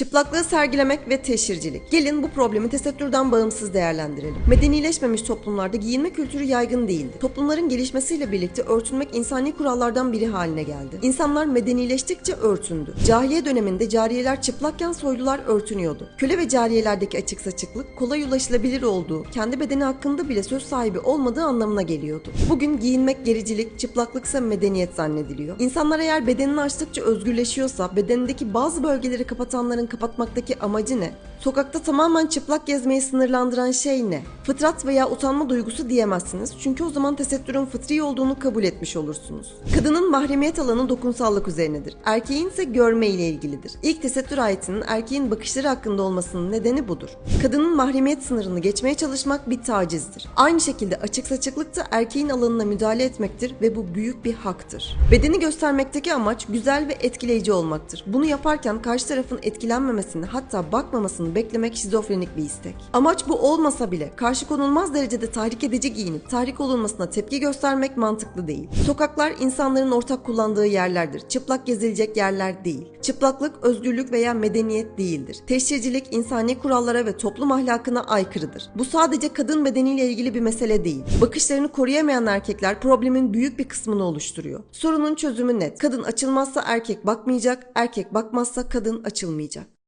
Çıplaklığı sergilemek ve teşhircilik. Gelin bu problemi tesettürden bağımsız değerlendirelim. Medenileşmemiş toplumlarda giyinme kültürü yaygın değildi. Toplumların gelişmesiyle birlikte örtünmek insani kurallardan biri haline geldi. İnsanlar medenileştikçe örtündü. Cahiliye döneminde cariyeler çıplakken soylular örtünüyordu. Köle ve cariyelerdeki açık saçıklık kolay ulaşılabilir olduğu, kendi bedeni hakkında bile söz sahibi olmadığı anlamına geliyordu. Bugün giyinmek gericilik, çıplaklıksa medeniyet zannediliyor. İnsanlar eğer bedenini açtıkça özgürleşiyorsa bedenindeki bazı bölgeleri kapatanların kapatmaktaki amacı ne? Sokakta tamamen çıplak gezmeyi sınırlandıran şey ne? Fıtrat veya utanma duygusu diyemezsiniz çünkü o zaman tesettürün fıtri olduğunu kabul etmiş olursunuz. Kadının mahremiyet alanı dokunsallık üzerinedir. Erkeğin ise görme ile ilgilidir. İlk tesettür ayetinin erkeğin bakışları hakkında olmasının nedeni budur. Kadının mahremiyet sınırını geçmeye çalışmak bir tacizdir. Aynı şekilde açık saçıklık da erkeğin alanına müdahale etmektir ve bu büyük bir haktır. Bedeni göstermekteki amaç güzel ve etkileyici olmaktır. Bunu yaparken karşı tarafın etkilenmemesini hatta bakmamasını beklemek şizofrenik bir istek. Amaç bu olmasa bile karşı konulmaz derecede tahrik edici giyinip tahrik olunmasına tepki göstermek mantıklı değil. Sokaklar insanların ortak kullandığı yerlerdir. Çıplak gezilecek yerler değil. Çıplaklık özgürlük veya medeniyet değildir. Teşhircilik insani kurallara ve toplum ahlakına aykırıdır. Bu sadece kadın bedeniyle ilgili bir mesele değil. Bakışlarını koruyamayan erkekler problemin büyük bir kısmını oluşturuyor. Sorunun çözümü net. Kadın açılmazsa erkek bakmayacak, erkek bakmazsa kadın açılmayacak.